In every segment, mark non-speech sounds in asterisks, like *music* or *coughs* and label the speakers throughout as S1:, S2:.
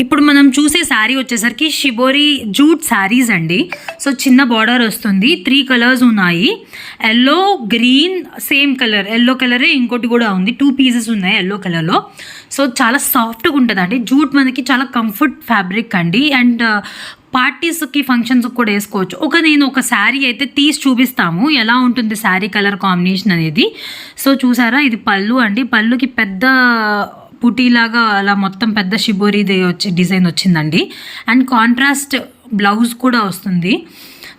S1: ఇప్పుడు మనం చూసే శారీ వచ్చేసరికి షిబోరి జూట్ శారీస్ అండి. సో చిన్న బార్డర్ వస్తుంది. త్రీ కలర్స్ ఉన్నాయి. Yellow green same colour yellow కలరే ఇంకోటి కూడా ఉంది. టూ పీసెస్ ఉన్నాయి ఎల్లో కలర్లో సో చాలా సాఫ్ట్గా ఉంటుంది అండి జూట్ మనకి చాలా కంఫర్ట్ ఫ్యాబ్రిక్ అండి. అండ్ పార్టీస్కి ఫంక్షన్స్కి కూడా వేసుకోవచ్చు. ఒక నేను ఒక శారీ అయితే తీసి చూపిస్తాము. ఎలా ఉంటుంది శారీ కలర్ కాంబినేషన్ అనేది. సో చూసారా? ఇది పళ్ళు అండి. పళ్ళుకి పెద్ద పుటీలాగా అలా మొత్తం పెద్ద షిబోరీది వచ్చి డిజైన్ వచ్చిందండి. అండ్ కాంట్రాస్ట్ బ్లౌజ్ కూడా వస్తుంది.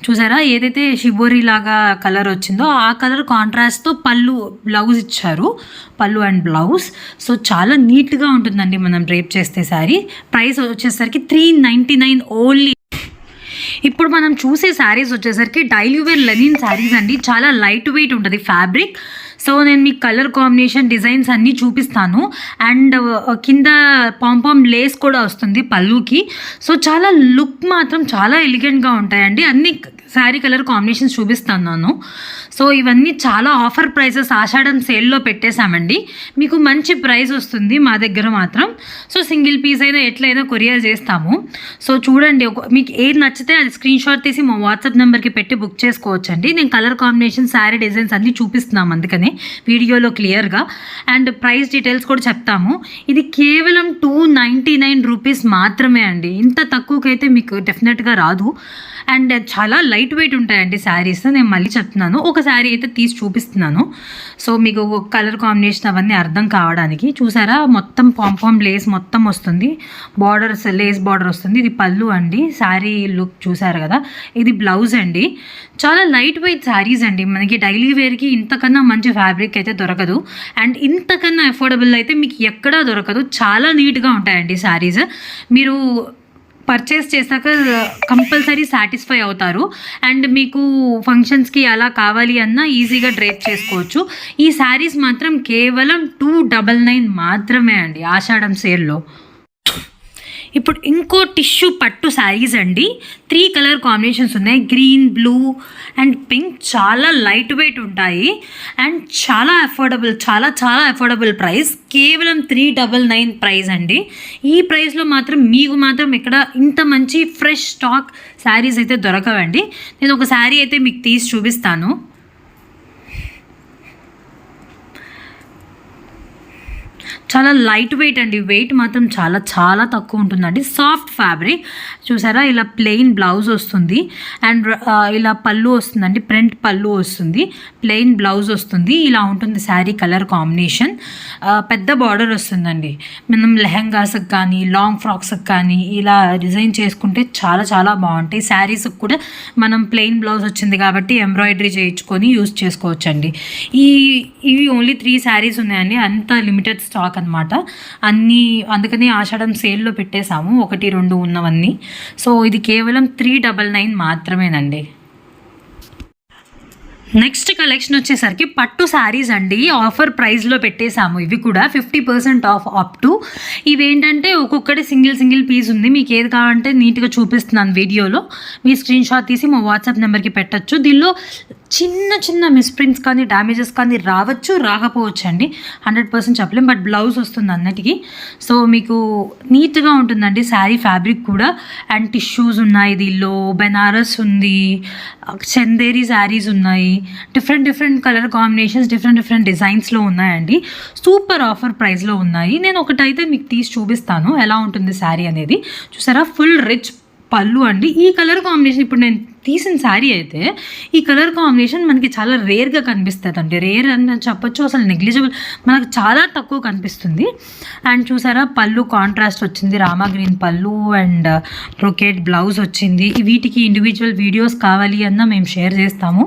S1: చూసారా? ఏదైతే షిబోరి లాగా కలర్ వచ్చిందో ఆ కలర్ కాంట్రాస్ట్తో పళ్ళు బ్లౌజ్ ఇచ్చారు. పళ్ళు అండ్ బ్లౌజ్. సో చాలా నీట్గా ఉంటుందండి మనం డ్రేప్ చేస్తే సారీ ప్రైస్ వచ్చేసరికి త్రీ నైంటీ నైన్ ఓన్లీ. ఇప్పుడు మనం చూసే శారీస్ వచ్చేసరికి డైలీ వేర్ లెనిన్ శారీస్ అండి. చాలా లైట్ వెయిట్ ఉంటుంది ఫ్యాబ్రిక్. సో నేను మీకు కలర్ కాంబినేషన్ డిజైన్స్ అన్నీ చూపిస్తాను. అండ్ కింద పాంపామ్ లేస్ కూడా వస్తుంది పళ్ళుకి. సో చాలా లుక్ మాత్రం చాలా ఎలిగెంట్గా ఉంటాయండి. అన్ని శారీ కలర్ కాంబినేషన్స్ చూపిస్తాను నేను. సో ఇవన్నీ చాలా ఆఫర్ ప్రైసెస్ ఆషాఢం సేల్లో పెట్టేశామండి. మీకు మంచి ప్రైస్ వస్తుంది మా దగ్గర మాత్రం. సో సింగిల్ పీస్ అయినా ఎట్లయినా కొరియర్ చేస్తాము. సో చూడండి ఒక మీకు ఏది నచ్చితే అది స్క్రీన్ షాట్ తీసి మా వాట్సాప్ నెంబర్కి పెట్టి బుక్ చేసుకోవచ్చండి. నేను కలర్ కాంబినేషన్ శారీ డిజైన్స్ అన్నీ చూపిస్తున్నాం అందుకనే. వీడియోలో క్లియర్గా. అండ్ ప్రైస్ డీటెయిల్స్ కూడా చెప్తాము. ఇది కేవలం టూ నైంటీ నైన్ రూపీస్ మాత్రమే అండి. ఇంత తక్కువకైతే మీకు డెఫినెట్గా రాదు. అండ్ చాలా లైట్ వెయిట్ ఉంటాయండి శారీస్ నేను మళ్ళీ చెప్తున్నాను. ఒక శారీ అయితే తీసి చూపిస్తున్నాను. సో మీకు కలర్ కాంబినేషన్ అవన్నీ అర్థం కావడానికి. చూసారా? మొత్తం పాంపామ్ లేస్ మొత్తం వస్తుంది. బార్డర్స్ లేస్ బార్డర్ వస్తుంది. ఇది పళ్ళు అండి. శారీ లుక్ చూసారు కదా? ఇది బ్లౌజ్ అండి. చాలా లైట్ వెయిట్ శారీస్ అండి. మనకి డైలీ వేర్కి ఇంతకన్నా మంచి ఫ్యాబ్రిక్ అయితే దొరకదు. అండ్ ఇంతకన్నా అఫోర్డబుల్ అయితే మీకు ఎక్కడా దొరకదు. చాలా నీట్గా ఉంటాయండి శారీస్. మీరు పర్చేస్ చేశాక కంపల్సరీ సాటిస్ఫై అవుతారు. అండ్ మీకు ఫంక్షన్స్కి అలా కావాలి అన్నా ఈజీగా డ్రేప్ చేసుకోవచ్చు. ఈ శారీస్ మాత్రం కేవలం టూ డబల్ నైన్ మాత్రమే అండి ఆషాఢం సేల్లో ఇప్పుడు ఇంకో టిష్యూ పట్టు శారీస్ అండి. త్రీ కలర్ కాంబినేషన్స్ ఉన్నాయి. గ్రీన్ బ్లూ అండ్ పింక్ చాలా లైట్ వెయిట్ ఉంటాయి. అండ్ చాలా అఫోర్డబుల్ చాలా చాలా అఫోర్డబుల్ ప్రైస్ కేవలం త్రీ డబల్ నైన్ ప్రైస్ అండి. ఈ ప్రైస్లో మాత్రం మీకు మాత్రం ఇక్కడ ఇంత మంచి ఫ్రెష్ స్టాక్ శారీస్ అయితే దొరకవండి. నేను ఒక శారీ అయితే మీకు తీసి చూపిస్తాను. చాలా లైట్ వెయిట్ అండి. వెయిట్ మాత్రం చాలా చాలా తక్కువ ఉంటుందండి. సాఫ్ట్ ఫ్యాబ్రిక్ చూసారా? ఇలా ప్లెయిన్ బ్లౌజ్ వస్తుంది. అండ్ ఇలా పళ్ళు వస్తుందండి. ప్రింట్ పళ్ళు వస్తుంది. ప్లెయిన్ బ్లౌజ్ వస్తుంది. ఇలా ఉంటుంది శారీ కలర్ కాంబినేషన్ పెద్ద బార్డర్ వస్తుందండి. మనం లెహంగాస్కి కానీ లాంగ్ ఫ్రాక్స్కి కానీ ఇలా డిజైన్ చేసుకుంటే చాలా చాలా బాగుంటాయి. శారీస్కి కూడా మనం ప్లెయిన్ బ్లౌజ్ వచ్చింది కాబట్టి ఎంబ్రాయిడరీ చేయించుకొని యూస్ చేసుకోవచ్చండి. ఈ ఇవి ఓన్లీ త్రీ శారీస్ ఉన్నాయండి. అంత లిమిటెడ్ స్టాక్ అనమాట అన్నీ అందుకనే ఆషాఢం సేల్లో పెట్టేశాము. ఒకటి రెండు ఉన్నవన్నీ. సో ఇది కేవలం త్రీ డబల్ నైన్ మాత్రమేనండి. నెక్స్ట్ కలెక్షన్ వచ్చేసరికి పట్టు శారీస్ అండి. ఆఫర్ ప్రైస్లో పెట్టేశాము. ఇవి కూడా fifty percent off up to ఇవేంటంటే ఒక్కొక్కటి సింగిల్ సింగిల్ పీస్ ఉంది. మీకు ఏది కావాలంటే నీట్గా చూపిస్తున్నాను వీడియోలో. మీ స్క్రీన్ షాట్ తీసి మా వాట్సాప్ నెంబర్కి పెట్టచ్చు. దీనిలో చిన్న చిన్న మిస్ప్రింట్స్ కానీ డ్యామేజెస్ కానీ రావచ్చు రాకపోవచ్చు అండి హండ్రెడ్ పర్సెంట్ చెప్పలేం బట్ బ్లౌజ్ వస్తుంది అన్నిటికీ. సో మీకు నీట్గా ఉంటుందండి శారీ ఫ్యాబ్రిక్ కూడా. అండ్ టిష్యూస్ ఉన్నాయి దీనిలో బెనారస్ ఉంది చందేరి శారీస్ ఉన్నాయి. Different different colour combinations different different డిజైన్స్లో ఉన్నాయండి. సూపర్ ఆఫర్ ప్రైస్లో ఉన్నాయి. నేను ఒకటైతే మీకు తీసి చూపిస్తాను ఎలా ఉంటుంది శారీ అనేది. చూసారా? ఫుల్ రిచ్ పళ్ళు అండి. ఈ కలర్ కాంబినేషన్ ఇప్పుడు నేను తీసిన శారీ అయితే ఈ కలర్ కాంబినేషన్ మనకి చాలా రేర్గా కనిపిస్తుంది అండి రేర్ అని చెప్పొచ్చు అసలు నెగ్లిజిబుల్ మనకు చాలా తక్కువ కనిపిస్తుంది. అండ్ చూసారా పళ్ళు కాంట్రాస్ట్ వచ్చింది. రామా గ్రీన్ పళ్ళు అండ్ బ్రొకేట్ బ్లౌజ్ వచ్చింది. వీటికి ఇండివిజువల్ వీడియోస్ కావాలి అన్న మేము షేర్ చేస్తాము.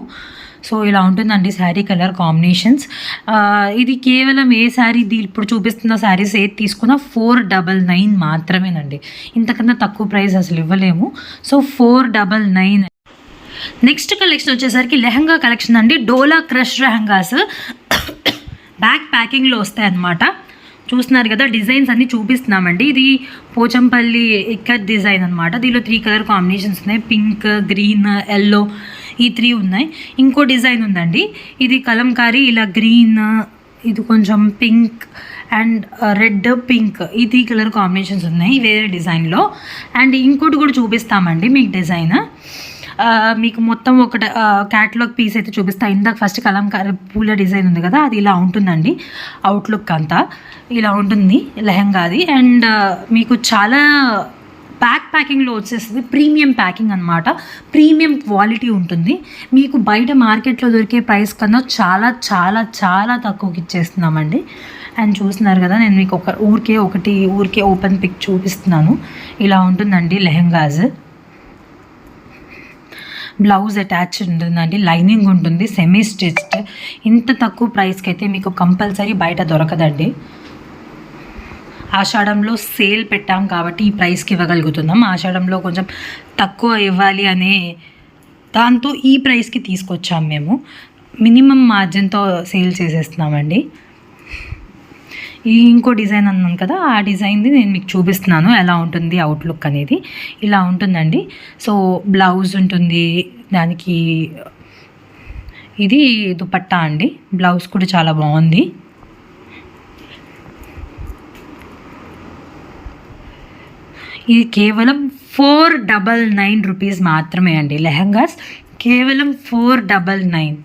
S1: సో ఇలా ఉంటుందండి శారీ కలర్ కాంబినేషన్స్. ఇది కేవలం ఏ శారీ దీ ఇప్పుడు చూపిస్తున్న శారీస్ ఏది తీసుకున్నా ఫోర్ డబల్ నైన్ మాత్రమేనండి. ఇంతకన్నా తక్కువ ప్రైస్ అసలు ఇవ్వలేము. So four double nine. Next collection వచ్చేసరికి లెహంగా కలెక్షన్ అండి. డోలా క్రష్ లెహంగాస్. *coughs* బ్యాక్ ప్యాకింగ్లో వస్తాయి అన్నమాట చూస్తున్నారు కదా డిజైన్స్ అన్నీ చూపిస్తున్నామండి. ఇది పోచంపల్లి ఎక్కర్ డిజైన్ అనమాట దీనిలో త్రీ కలర్ కాంబినేషన్స్ ఉన్నాయి. పింక్ గ్రీన్ ఎల్లో ఈ త్రీ ఉన్నాయి. ఇంకో డిజైన్ ఉందండి. ఇది కలంకారీ ఇలా గ్రీన్ ఇది కొంచెం పింక్ అండ్ రెడ్ పింక్ ఈ త్రీ కలర్ కాంబినేషన్స్ ఉన్నాయి వేరే డిజైన్లో. అండ్ ఇంకోటి కూడా చూపిస్తామండి మీకు డిజైన్. మీకు మొత్తం ఒక క్యాటలాగ్ పీస్ అయితే చూపిస్తా. ఇందాక ఫస్ట్ కలంకారీ పూల డిజైన్ ఉంది కదా అది ఇలా ఉంటుందండి. అవుట్లుక్ అంతా ఇలా ఉంటుంది లెహంగాది అండ్ మీకు చాలా బ్యాక్ ప్యాకింగ్లో వచ్చేస్తుంది ప్రీమియం ప్యాకింగ్ అనమాట ప్రీమియం క్వాలిటీ ఉంటుంది. మీకు బయట మార్కెట్లో దొరికే ప్రైస్ కన్నా చాలా చాలా చాలా తక్కువకి ఇచ్చేస్తున్నామండి. అండ్ చూస్తున్నారు కదా నేను మీకు ఒక ఊరికే ఒకటి ఊరికే ఓపెన్ పిక్ చూపిస్తున్నాను. ఇలా ఉంటుందండి లెహంగాజ్ బ్లౌజ్ అటాచ్ ఉంటుందండి లైనింగ్ ఉంటుంది సెమీ స్టిచ్డ్ ఇంత తక్కువ ప్రైస్కి అయితే మీకు కంపల్సరీ బయట దొరకదండి. ఆషాఢంలో సేల్ పెట్టాం కాబట్టి ఈ ప్రైస్కి ఇవ్వగలుగుతున్నాం. ఆషాఢంలో కొంచెం తక్కువ ఇవ్వాలి అనే దాంతో ఈ ప్రైస్కి తీసుకొచ్చాం మేము. మినిమం మార్జిన్తో సేల్ చేసేస్తున్నామండి. ఈ ఇంకో డిజైన్ అన్నాను కదా ఆ డిజైన్ది నేను మీకు చూపిస్తున్నాను ఎలా ఉంటుంది అవుట్లుక్ అనేది. ఇలా ఉంటుందండి. సో బ్లౌజ్ ఉంటుంది దానికి ఇది దుపట్టా అండి. బ్లౌజ్ కూడా చాలా బాగుంది. ఇది కేవలం ఫోర్ డబల్ నైన్ రూపీస్ మాత్రమే అండి లెహంగాస్. కేవలం ఫోర్ డబల్ నైన్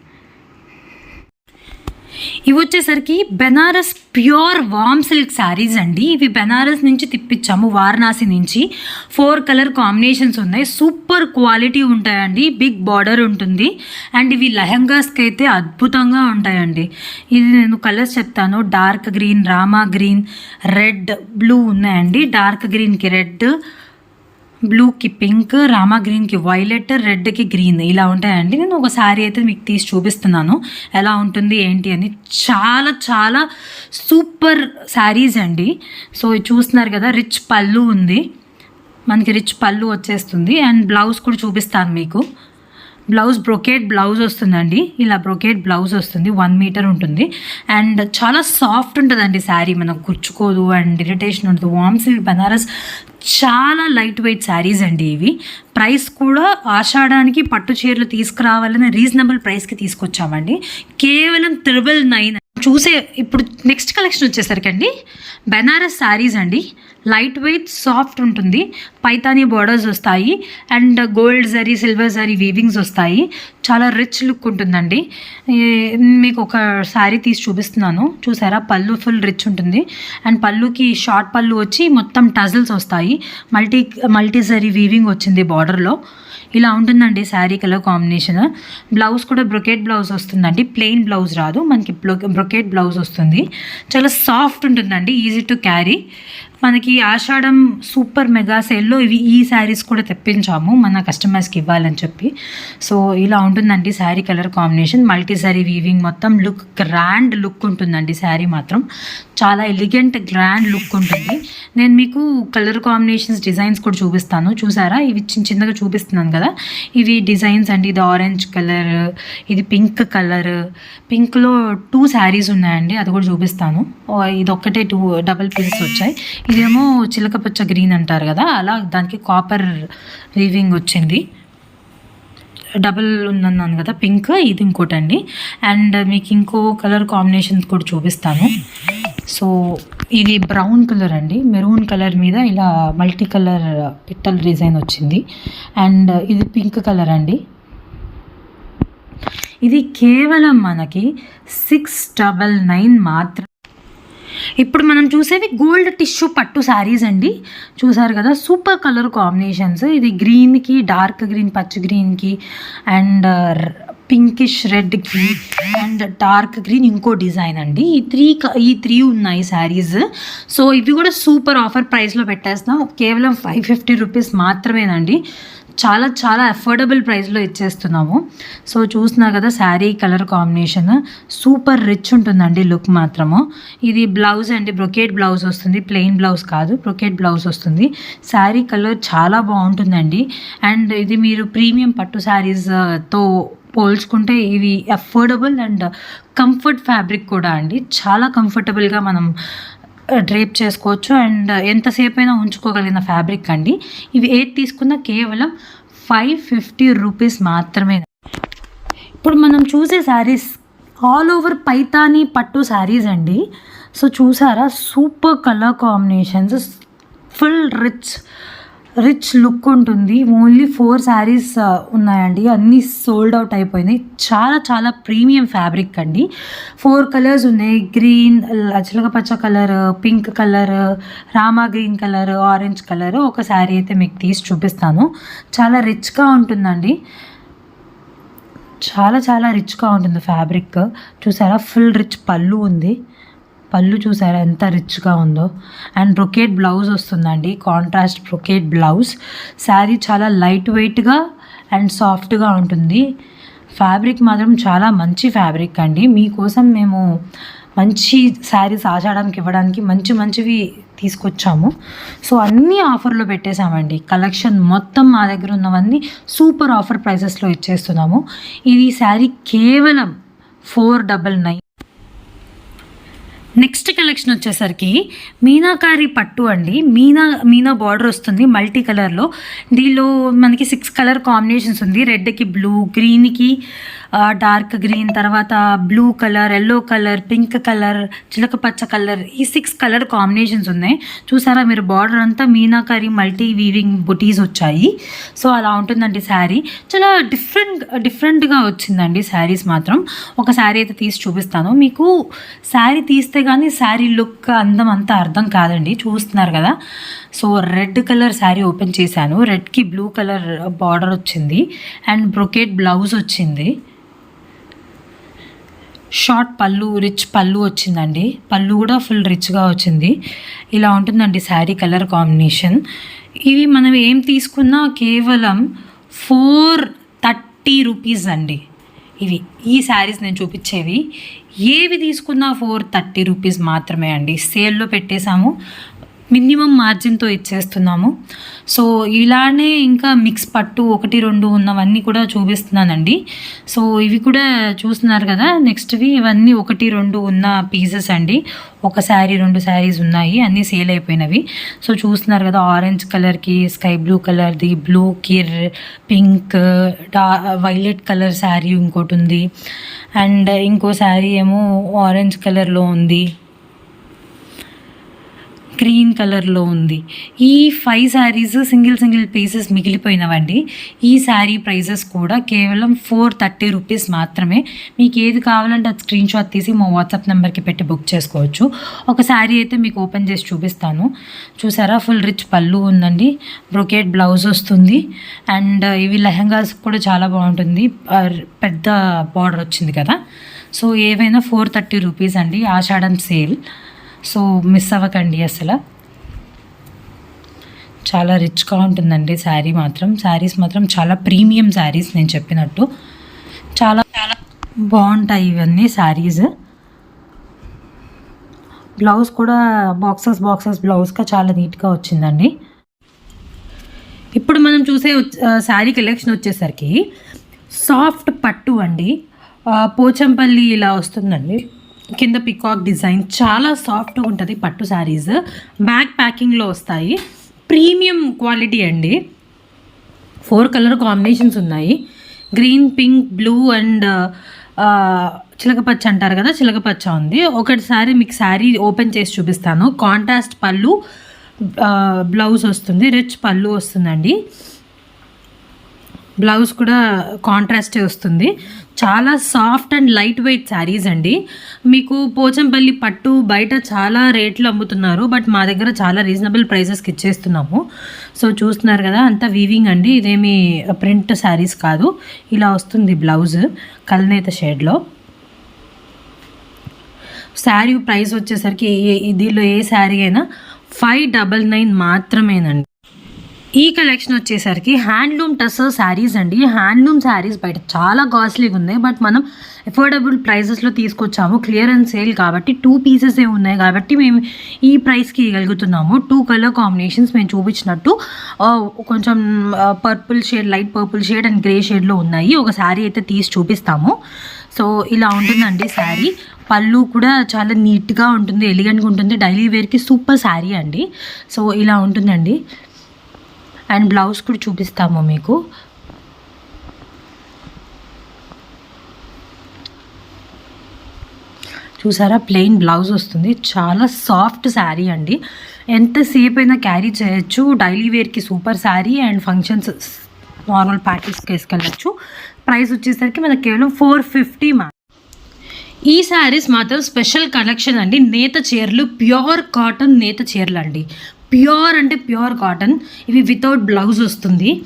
S1: ఇవి వచ్చేసరికి బెనారస్ ప్యూర్ వామ్ సిల్క్ శారీస్ అండి. ఇవి బెనారస్ నుంచి తిప్పించాము వారణాసి నుంచి. ఫోర్ కలర్ కాంబినేషన్స్ ఉన్నాయి. సూపర్ క్వాలిటీ ఉంటాయండి. బిగ్ బార్డర్ ఉంటుంది. అండ్ ఇవి లెహంగాస్కి అయితే అద్భుతంగా ఉంటాయండి. ఇది నేను కలర్స్ చెప్తాను. Dark green Rama green red blue ఉన్నాయండి. డార్క్ గ్రీన్కి రెడ్ బ్లూకి పింక్ రామా గ్రీన్కి వైలెట్ రెడ్కి గ్రీన్ ఇలా ఉంటాయండి. నేను ఒక శారీ అయితే మీకు తీసి చూపిస్తున్నాను. ఎలా ఉంటుంది ఏంటి అని చాలా చాలా సూపర్ శారీస్ అండి. సో ఇది చూస్తున్నారు కదా రిచ్ పళ్ళు ఉంది. మనకి రిచ్ పళ్ళు వచ్చేస్తుంది. అండ్ బ్లౌజ్ కూడా చూపిస్తాను మీకు. బ్లౌజ్ బ్రొకేట్ బ్లౌజ్ వస్తుందండి. ఇలా బ్రొకేట్ బ్లౌజ్ వస్తుంది. వన్ మీటర్ ఉంటుంది. అండ్ చాలా సాఫ్ట్ ఉంటుందండి శారీ. మనకు గుచ్చుకోదు అండ్ ఇరిటేషన్ ఉంటుంది వామ్ సిల్క్ బనారస్ చాలా లైట్ వెయిట్ శారీస్ అండి ఇవి. ప్రైస్ కూడా ఆషాఢానికి పట్టు చీరలు తీసుకురావాలని రీజనబుల్ ప్రైస్కి తీసుకొచ్చామండి. కేవలం త్రిబుల్ నైన్. చూసే ఇప్పుడు నెక్స్ట్ కలెక్షన్ వచ్చేసరికి అండి బెనారస్ శారీస్ అండి. లైట్ వెయిట్ సాఫ్ట్ ఉంటుంది. పైతానీ బార్డర్స్ వస్తాయి. And gold zari silver zari weavings వస్తాయి. చాలా రిచ్ లుక్ ఉంటుందండి. మీకు ఒక శారీ తీసి చూపిస్తున్నాను. చూసారా? పళ్ళు ఫుల్ రిచ్ ఉంటుంది. అండ్ పళ్ళుకి షార్ట్ పళ్ళు వచ్చి మొత్తం టజల్స్ వస్తాయి. మల్టీ మల్టీ జరీ వీవింగ్ వచ్చింది బార్డర్లో. ఇలా ఉంటుందండి శారీ కలర్ కాంబినేషన్. బ్లౌజ్ కూడా బ్రొకేట్ బ్లౌజ్ వస్తుందండి. ప్లెయిన్ బ్లౌజ్ రాదు. మనకి బ్రొకేట్ బ్లౌజ్ వస్తుంది. చాలా సాఫ్ట్ ఉంటుందండి. Easy to carry. మనకి ఆషాఢం సూపర్ మెగా సేల్లో ఇవి ఈ శారీస్ కూడా తెప్పించాము మన కస్టమర్స్కి ఇవ్వాలని చెప్పి. సో ఇలా ఉంటుందండి sari colour combination. Multi sari weaving మొత్తం లుక్ గ్రాండ్ లుక్ ఉంటుందండి శారీ మాత్రం. చాలా ఎలిగెంట్ గ్రాండ్ లుక్ ఉంటుంది. నేను మీకు కలర్ కాంబినేషన్స్ డిజైన్స్ కూడా చూపిస్తాను. చూసారా? ఇవి చిన్న చిన్నగా చూపిస్తున్నాను కదా? ఇవి డిజైన్స్ అండి. ఇది ఆరెంజ్ కలర్ ఇది పింక్ కలర్. పింక్లో టూ శారీస్ ఉన్నాయండి. అది కూడా చూపిస్తాను. ఇది ఒక్కటే టూ డబల్ పీసెస్ వచ్చాయి. ఇదేమో చిలకపచ్చ గ్రీన్ అంటారు కదా అలా దానికి కాపర్ వీవింగ్ వచ్చింది. డబుల్ ఉందన్నాను కదా పింక్ ఇది ఇంకోటి అండి అండ్ మీకు ఇంకో కలర్ కాంబినేషన్ కూడా చూపిస్తాను. సో ఇది బ్రౌన్ కలర్ అండి. మెరూన్ కలర్ మీద ఇలా మల్టీ కలర్ పిట్టల్ డిజైన్ వచ్చింది. అండ్ ఇది పింక్ కలర్ అండి. ఇది కేవలం మనకి సిక్స్ డబల్ నైన్ మాత్రం ఇప్పుడు మనం చూసేవి గోల్డ్ టిష్యూ పట్టు శారీస్ అండి. చూసారు కదా సూపర్ కలర్ కాంబినేషన్స్. ఇది గ్రీన్కి డార్క్ గ్రీన్ పచ్చి గ్రీన్కి అండ్ పింకిష్ రెడ్కి అండ్ డార్క్ గ్రీన్ ఇంకో డిజైన్ అండి. ఈ త్రీ ఈ త్రీ ఉన్నాయి శారీస్. సో ఇవి కూడా సూపర్ ఆఫర్ ప్రైస్లో పెట్టేస్తాం. కేవలం ఫైవ్ ఫిఫ్టీ రూపీస్ మాత్రమేనండి. చాలా చాలా అఫోర్డబుల్ ప్రైస్లో ఇచ్చేస్తున్నాము. సో చూస్తున్నారు కదా sari colour combination. Super rich ఉంటుందండి లుక్ మాత్రము. ఇది బ్లౌజ్ అండి బ్రొకేట్ బ్లౌజ్ వస్తుంది. ప్లెయిన్ బ్లౌజ్ కాదు బ్రొకేట్ బ్లౌజ్ వస్తుంది. శారీ కలర్ చాలా బాగుంటుందండి. అండ్ ఇది మీరు ప్రీమియం పట్టు శారీస్తో పోల్చుకుంటే ఇవి అఫోర్డబుల్ అండ్ కంఫర్ట్ ఫ్యాబ్రిక్ కూడా అండి. చాలా కంఫర్టబుల్గా మనం డ్రేప్ చేసుకోవచ్చు అండ్ ఎంతసేపు అయినా ఉంచుకోగలిగిన ఫ్యాబ్రిక్ అండి. ఇవి ఏది తీసుకున్నా కేవలం ఫైవ్ ఫిఫ్టీ రూపీస్ మాత్రమే. ఇప్పుడు మనం చూసే శారీస్ ఆల్ ఓవర్ పైతానీ పట్టు శారీస్ అండి. సో చూసారా? Super colour combinations full rich rich look ఉంటుంది. ఓన్లీ ఫోర్ శారీస్ ఉన్నాయండి. అన్నీ సోల్డ్ అవుట్ అయిపోయినాయి. చాలా చాలా ప్రీమియం ఫ్యాబ్రిక్ అండి. ఫోర్ కలర్స్ ఉన్నాయి. Green చిలకపచ్చ colour pink colour Rama green colour orange colour ఒక శారీ అయితే మీకు తీసి చూపిస్తాను. చాలా రిచ్గా ఉంటుందండి. చాలా చాలా రిచ్గా ఉంటుంది ఫ్యాబ్రిక్. చూసారా? ఫుల్ రిచ్ పళ్ళు ఉంది. పళ్ళు చూసారా? ఎంత రిచ్గా ఉందో. అండ్ బ్రొకేట్ బ్లౌజ్ వస్తుందండి. Contrast brocade blouse. శారీ చాలా లైట్ వెయిట్గా అండ్ సాఫ్ట్గా ఉంటుంది. ఫ్యాబ్రిక్ మాత్రం చాలా మంచి ఫ్యాబ్రిక్ అండి. మీకోసం మేము మంచి శారీస్ ఆషాఢంకి ఇవ్వడానికి మంచి మంచివి తీసుకొచ్చాము. సో అన్నీ ఆఫర్లో పెట్టేశామండి. కలెక్షన్ మొత్తం మా దగ్గర ఉన్నవన్నీ సూపర్ ఆఫర్ ప్రైసెస్లో ఇచ్చేస్తున్నాము. ఇది శారీ కేవలం four double nine next collection వచ్చేసరికి మీనాకారి పట్టు అండి. మీనా మీనా బార్డర్ వస్తుంది మల్టీ కలర్లో దీనిలో మనకి సిక్స్ కలర్ కాంబినేషన్స్ ఉంది. రెడ్కి బ్లూ గ్రీన్కి డార్క్ గ్రీన్ తర్వాత blue colour yellow colour pink colour చిలక పచ్చ కలర్ ఈ సిక్స్ కలర్ కాంబినేషన్స్ ఉన్నాయి. చూసారా మీరు బార్డర్ అంతా మీనాకారి మల్టీ వీవింగ్ బుటీస్ వచ్చాయి. సో అలా ఉంటుందండి శారీ. చాలా డిఫరెంట్ డిఫరెంట్గా వచ్చిందండి శారీస్ మాత్రం. ఒక శారీ అయితే తీసి చూపిస్తాను. మీకు శారీ తీస్తే కానీ శారీ లుక్ అందం అంతా అర్థం కాదండి. చూస్తున్నారు కదా. So red colour sari open చేశాను. రెడ్కి బ్లూ కలర్ బార్డర్ వచ్చింది. అండ్ బ్రొకేట్ బ్లౌజ్ వచ్చింది. షార్ట్ పళ్ళు రిచ్ పళ్ళు వచ్చిందండి. పళ్ళు కూడా ఫుల్ రిచ్గా వచ్చింది. ఇలా ఉంటుందండి శారీ కలర్ కాంబినేషన్. ఇవి మనం ఏం తీసుకున్నా కేవలం ఫోర్ థర్టీ రూపీస్ అండి. ఇవి ఈ శారీస్ నేను చూపించేవి. ఏవి తీసుకున్నా ఫోర్ థర్టీ రూపీస్ మాత్రమే అండి. సేల్లో పెట్టేశాము. మినిమం మార్జిన్తో ఇచ్చేస్తున్నాము. సో ఇలానే ఇంకా మిక్స్ పట్టు ఒకటి రెండు ఉన్నవన్నీ కూడా చూపిస్తున్నానండి. సో ఇవి కూడా చూస్తున్నారు కదా నెక్స్ట్వి ఇవన్నీ ఒకటి రెండు ఉన్న పీసెస్ అండి. ఒక శారీ రెండు శారీస్ ఉన్నాయి అన్నీ సేల్ అయిపోయినవి. సో చూస్తున్నారు కదా ఆరెంజ్ కలర్కి స్కై బ్లూ కలర్ది బ్లూ కిర్ పింక్ డా వైలెట్ కలర్ శారీ ఇంకోటి ఉంది. అండ్ ఇంకో శారీ ఏమో ఆరెంజ్ కలర్లో ఉంది. గ్రీన్ కలర్లో ఉంది. ఈ five saris single single pieces మిగిలిపోయినవండి. ఈ శారీ ప్రైజెస్ కూడా కేవలం ఫోర్ థర్టీ రూపీస్ మాత్రమే. మీకు ఏది కావాలంటే అది స్క్రీన్ షాట్ తీసి మా వాట్సాప్ నెంబర్కి పెట్టి బుక్ చేసుకోవచ్చు. ఒక శారీ అయితే మీకు ఓపెన్ చేసి చూపిస్తాను. చూసారా? ఫుల్ రిచ్ పళ్ళు ఉందండి. బ్రొకేట్ బ్లౌజ్ వస్తుంది. అండ్ ఇవి లెహంగాస్ కూడా చాలా బాగుంటుంది. పెద్ద బార్డర్ వచ్చింది కదా. సో ఏవైనా ఫోర్ థర్టీ రూపీస్ అండి. ఆషాఢం సేల్ సో మిస్ అవ్వకండి అసలు. చాలా రిచ్గా ఉంటుందండి శారీ మాత్రం. శారీస్ మాత్రం చాలా ప్రీమియం శారీస్ నేను చెప్పినట్టు. చాలా చాలా బాగుంటాయి ఇవన్నీ శారీస్. బ్లౌజ్ కూడా బాక్సెస్ బాక్సెస్ బ్లౌజ్గా చాలా నీట్గా వచ్చిందండి. ఇప్పుడు మనం చూసే శారీ కలెక్షన్ వచ్చేసరికి సాఫ్ట్ పట్టు అండి. పోచంపల్లి ఇలా వస్తుందండి. కింద పికాక్ డిజైన్ చాలా సాఫ్ట్గా ఉంటుంది పట్టు శారీస్ బ్యాక్ ప్యాకింగ్లో వస్తాయి. ప్రీమియం క్వాలిటీ అండి. ఫోర్ కలర్ కాంబినేషన్స్ ఉన్నాయి. గ్రీన్ పింక్ బ్లూ అండ్ చిలకపచ్చ అంటారు కదా చిలకపచ్చ ఉంది. ఒకటిసారి మీకు శారీ ఓపెన్ చేసి చూపిస్తాను. కాంట్రాస్ట్ పళ్ళు uh, బ్లౌజ్ వస్తుంది. రిచ్ పళ్ళు వస్తుందండి. బ్లౌజ్ కూడా కాంట్రాస్టే వస్తుంది. చాలా soft and light weight saris అండి. మీకు పోచంపల్లి పట్టు బయట చాలా రేట్లు అమ్ముతున్నారు. బట్ మా దగ్గర చాలా రీజనబుల్ ప్రైసెస్కి ఇచ్చేస్తున్నాము. సో చూస్తున్నారు కదా అంతా వీవింగ్ అండి. ఇదేమి ప్రింట్ శారీస్ కాదు. ఇలా వస్తుంది బ్లౌజ్ కల్నేత షేడ్లో. శారీ ప్రైస్ వచ్చేసరికి ఏ- దీనిలో ఏ శారీ అయినా ఫైవ్ డబల్ నైన్ మాత్రమేనండి. ఈ కలెక్షన్ వచ్చేసరికి హ్యాండ్లూమ్ టస్ శారీస్ అండి. హ్యాండ్లూమ్ శారీస్ బయట చాలా కాస్ట్లీగా ఉన్నాయి బట్ మనం అఫోర్డబుల్ ప్రైసెస్లో తీసుకొచ్చాము. క్లియరెన్స్ సేల్ కాబట్టి టూ పీసెసే ఉన్నాయి కాబట్టి మేము ఈ ప్రైస్కి ఇవ్వగలుగుతున్నాము టూ కలర్ కాంబినేషన్స్ మేము చూపించినట్టు కొంచెం purple shade light purple shade and grey షేడ్లో ఉన్నాయి. ఒక శారీ అయితే తీసి చూపిస్తాము. సో ఇలా ఉంటుందండి శారీ పళ్ళు కూడా చాలా నీట్గా ఉంటుంది ఎలిగెంట్గా ఉంటుంది. డైలీ వేర్కి సూపర్ శారీ అండి. సో ఇలా ఉంటుందండి. అండ్ బ్లౌజ్ కూడా చూపిస్తాము మీకు. చూసారా? ప్లెయిన్ బ్లౌజ్ వస్తుంది. చాలా సాఫ్ట్ శారీ అండి. ఎంతసేపు అయినా క్యారీ చేయొచ్చు. డైలీ వేర్కి super sari and functions normal పార్టీస్కి వేసుకెళ్ళచ్చు ప్రైస్ వచ్చేసరికి మనకి కేవలం ఫోర్ ఫిఫ్టీ మా ఈ శారీస్ మాత్రం స్పెషల్ కలెక్షన్ అండి. నేత చీరలు ప్యూర్ కాటన్ నేత చీరలు అండి ప్యూర్ అంటే ప్యూర్ కాటన్. ఇవి వితౌట్ బ్లౌజ్ వస్తుంది.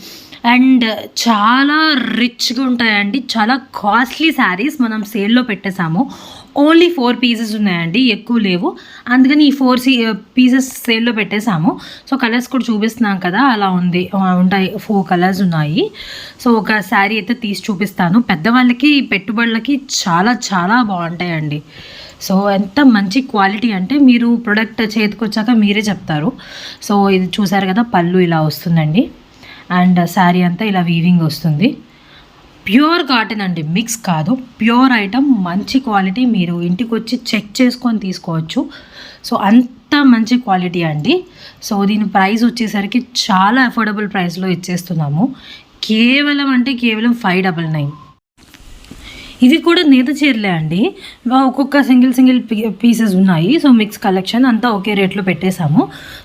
S1: అండ్ చాలా రిచ్గా ఉంటాయండి. చాలా కాస్ట్లీ శారీస్ మనం సేల్లో పెట్టేసాము ఓన్లీ ఫోర్ పీసెస్ ఉన్నాయండి. ఎక్కువ లేవు. అందుకని ఈ ఫోర్ సీ పీసెస్ సేల్లో పెట్టేసాము సో కలర్స్ కూడా చూపిస్తున్నాం కదా. అలా ఉంది. ఉంటాయి. ఫోర్ కలర్స్ ఉన్నాయి. సో ఒక శారీ అయితే తీసి చూపిస్తాను. పెద్దవాళ్ళకి పెట్టుబడులకి చాలా చాలా బాగుంటాయండి. సో ఎంత మంచి క్వాలిటీ అంటే మీరు ప్రొడక్ట్ చేతికి వచ్చాక మీరే చెప్తారు. సో ఇది చూసారు కదా పళ్ళు ఇలా వస్తుందండి. అండ్ శారీ అంతా ఇలా వీవింగ్ వస్తుంది. ప్యూర్ కాటన్ అండి మిక్స్ కాదు. ప్యూర్ ఐటమ్ మంచి క్వాలిటీ. మీరు ఇంటికి వచ్చి చెక్ చేసుకొని తీసుకోవచ్చు. సో అంత మంచి క్వాలిటీ అండి. సో దీని ప్రైస్ వచ్చేసరికి చాలా అఫోర్డబుల్ ప్రైస్లో ఇచ్చేస్తున్నాము. కేవలం అంటే కేవలం ఫైవ్ డబల్ నైన్ ఇవి కూడా నేత చీరలే అండి. ఒక్కొక్క సింగిల్ సింగిల్ పీసెస్ ఉన్నాయి. సో మిక్స్ కలెక్షన్ అంతా ఒకే రేట్లో పెట్టేశాము.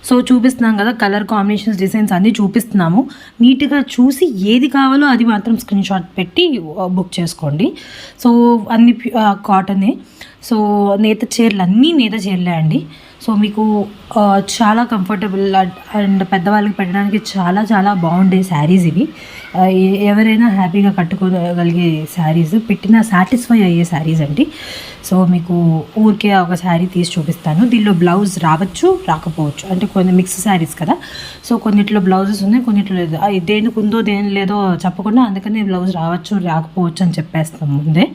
S1: సో చూపిస్తున్నాం కదా కలర్ కాంబినేషన్స్ డిజైన్స్ అన్నీ చూపిస్తున్నాము. నీట్గా చూసి ఏది కావాలో అది మాత్రం స్క్రీన్ షాట్ పెట్టి బుక్ చేసుకోండి. సో అన్ని కాటనే సో నేత చీరలు అన్నీ నేత చీరలే అండి. సో మీకు చాలా కంఫర్టబుల్ అండ్ పెద్దవాళ్ళకి పెట్టడానికి చాలా చాలా బాగుండే శారీస్ ఇవి. ఎవరైనా హ్యాపీగా కట్టుకోగలిగే శారీస్ పెట్టిన సాటిస్ఫై అయ్యే శారీస్ అండి. సో మీకు ఊరికే ఒక శారీ తీసి చూపిస్తాను. దీనిలో బ్లౌజ్ రావచ్చు రాకపోవచ్చు. అంటే కొన్ని మిక్స్ శారీస్ కదా. సో కొన్నిట్లో బ్లౌజెస్ ఉన్నాయి కొన్నిట్లో లేదు. దేనికి ఉందో దేని లేదో చెప్పకుండా అందుకనే బ్లౌజ్ రావచ్చు రాకపోవచ్చు అని చెప్పేస్తాం ముందే.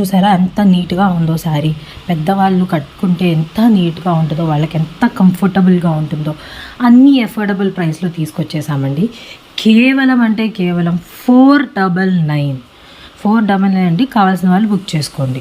S1: చూసారా? ఎంత నీట్గా ఉందో శారీ. పెద్దవాళ్ళు కట్టుకుంటే ఎంత నీట్గా ఉంటుందో వాళ్ళకి ఎంత కంఫర్టబుల్గా ఉంటుందో. అన్నీ అఫోర్డబుల్ ప్రైస్లో తీసుకొచ్చేసామండి. కేవలం అంటే కేవలం four double nine. Four double nine అండి. కావాల్సిన వాళ్ళు బుక్ చేసుకోండి.